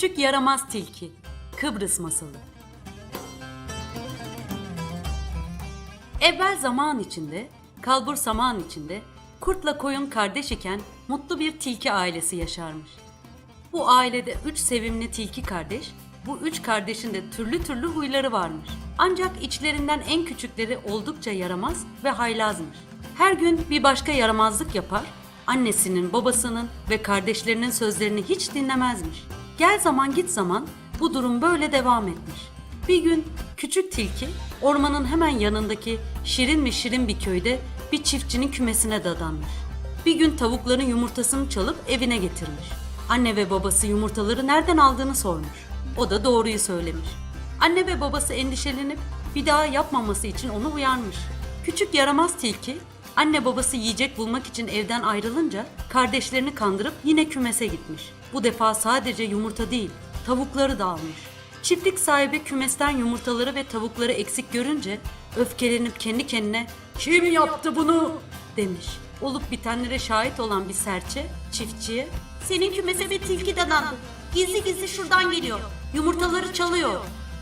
Küçük Yaramaz Tilki Kıbrıs Masalı Evvel zaman içinde, kalbur saman içinde, kurtla koyun kardeş iken mutlu bir tilki ailesi yaşarmış. Bu ailede üç sevimli tilki kardeş, bu üç kardeşin de türlü türlü huyları varmış. Ancak içlerinden en küçükleri oldukça yaramaz ve haylazmış. Her gün bir başka yaramazlık yapar, annesinin, babasının ve kardeşlerinin sözlerini hiç dinlemezmiş. Gel zaman git zaman bu durum böyle devam etmiş. Bir gün küçük tilki ormanın hemen yanındaki şirin mi şirin bir köyde bir çiftçinin kümesine dadanmış. Bir gün tavukların yumurtasını çalıp evine getirmiş. Anne ve babası yumurtaları nereden aldığını sormuş. O da doğruyu söylemiş. Anne ve babası endişelenip bir daha yapmaması için onu uyarmış. Küçük yaramaz tilki anne babası yiyecek bulmak için evden ayrılınca kardeşlerini kandırıp yine kümese gitmiş. Bu defa sadece yumurta değil, tavukları da almış. Çiftlik sahibi kümesten yumurtaları ve tavukları eksik görünce öfkelenip kendi kendine kim yaptı bunu demiş. Olup bitenlere şahit olan bir serçe çiftçiye Senin kümese bir tilki dadandı. Gizli gizli şuradan geliyor. Yumurtaları çalıyor.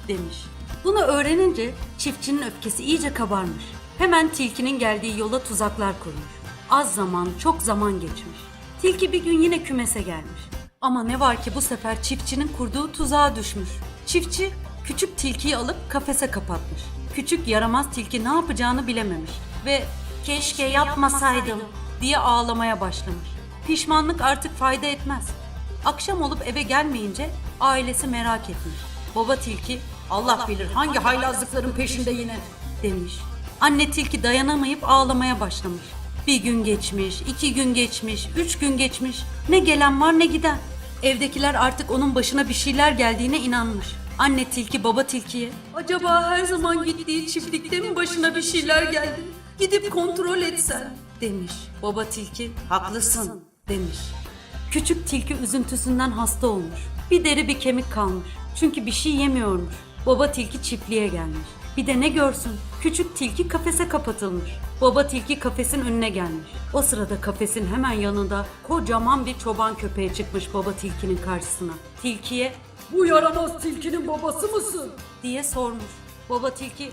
demiş. Bunu öğrenince çiftçinin öfkesi iyice kabarmış. Hemen tilkinin geldiği yola tuzaklar kurmuş. Az zaman, çok zaman geçmiş. Tilki bir gün yine kümese gelmiş. Ama ne var ki bu sefer çiftçinin kurduğu tuzağa düşmüş. Çiftçi küçük tilkiyi alıp kafese kapatmış. Küçük yaramaz tilki ne yapacağını bilememiş ve Keşke yapmasaydım. diye ağlamaya başlamış. Pişmanlık artık fayda etmez. Akşam olup eve gelmeyince ailesi merak etmiş. Baba tilki Allah bilir hangi haylazlıkların peşinde yine demiş. Anne tilki dayanamayıp ağlamaya başlamış. Bir gün geçmiş, iki gün geçmiş, üç gün geçmiş. Ne gelen var ne giden. Evdekiler artık onun başına bir şeyler geldiğine inanmış. Anne tilki baba tilkiye acaba her zaman gittiği çiftlikte mi başına bir şeyler geldi? Gidip kontrol etsen demiş. Baba tilki haklısın demiş. Küçük tilki üzüntüsünden hasta olmuş. Bir deri bir kemik kalmış. Çünkü bir şey yemiyormuş. Baba tilki çiftliğe gelmiş. Bir de ne görsün? Küçük tilki kafese kapatılmış. Baba tilki kafesin önüne gelmiş. O sırada kafesin hemen yanında kocaman bir çoban köpeği çıkmış baba tilkinin karşısına. Tilkiye Bu yaramaz tilkinin babası mısın? diye sormuş. Baba tilki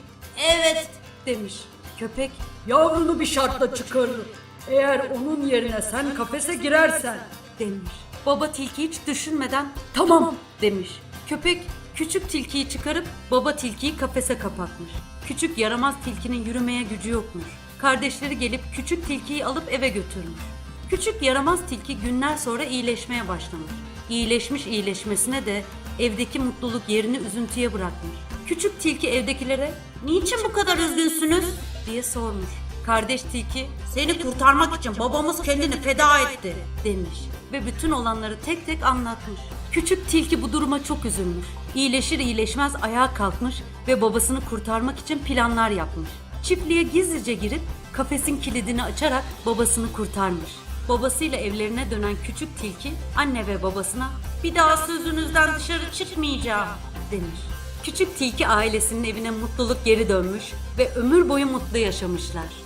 Evet. demiş. Köpek Yavrunu bir şartla çıkarırım. Eğer onun yerine sen kafese girersen. demiş. Baba tilki hiç düşünmeden tamam demiş. Köpek küçük tilkiyi çıkarıp baba tilkiyi kafese kapatmış. Küçük yaramaz tilkinin yürümeye gücü yokmuş. Kardeşleri gelip küçük tilkiyi alıp eve götürmüş. Küçük yaramaz tilki günler sonra iyileşmeye başlamış. İyileşmiş iyileşmesine de evdeki mutluluk yerini üzüntüye bırakmış. Küçük tilki evdekilere Niçin bu kadar üzgünsünüz? diye sormuş. Kardeş tilki Seni kurtarmak için babamız kendini feda etti. demiş ve bütün olanları tek tek anlatmış. Küçük tilki bu duruma çok üzülmüş. İyileşir iyileşmez ayağa kalkmış ve babasını kurtarmak için planlar yapmış. Çiftliğe gizlice girip kafesin kilidini açarak babasını kurtarmış. Babasıyla evlerine dönen küçük tilki anne ve babasına Bir daha sözünüzden dışarı çıkmayacağım. demiş. Küçük tilki ailesinin evine mutluluk geri dönmüş ve ömür boyu mutlu yaşamışlar.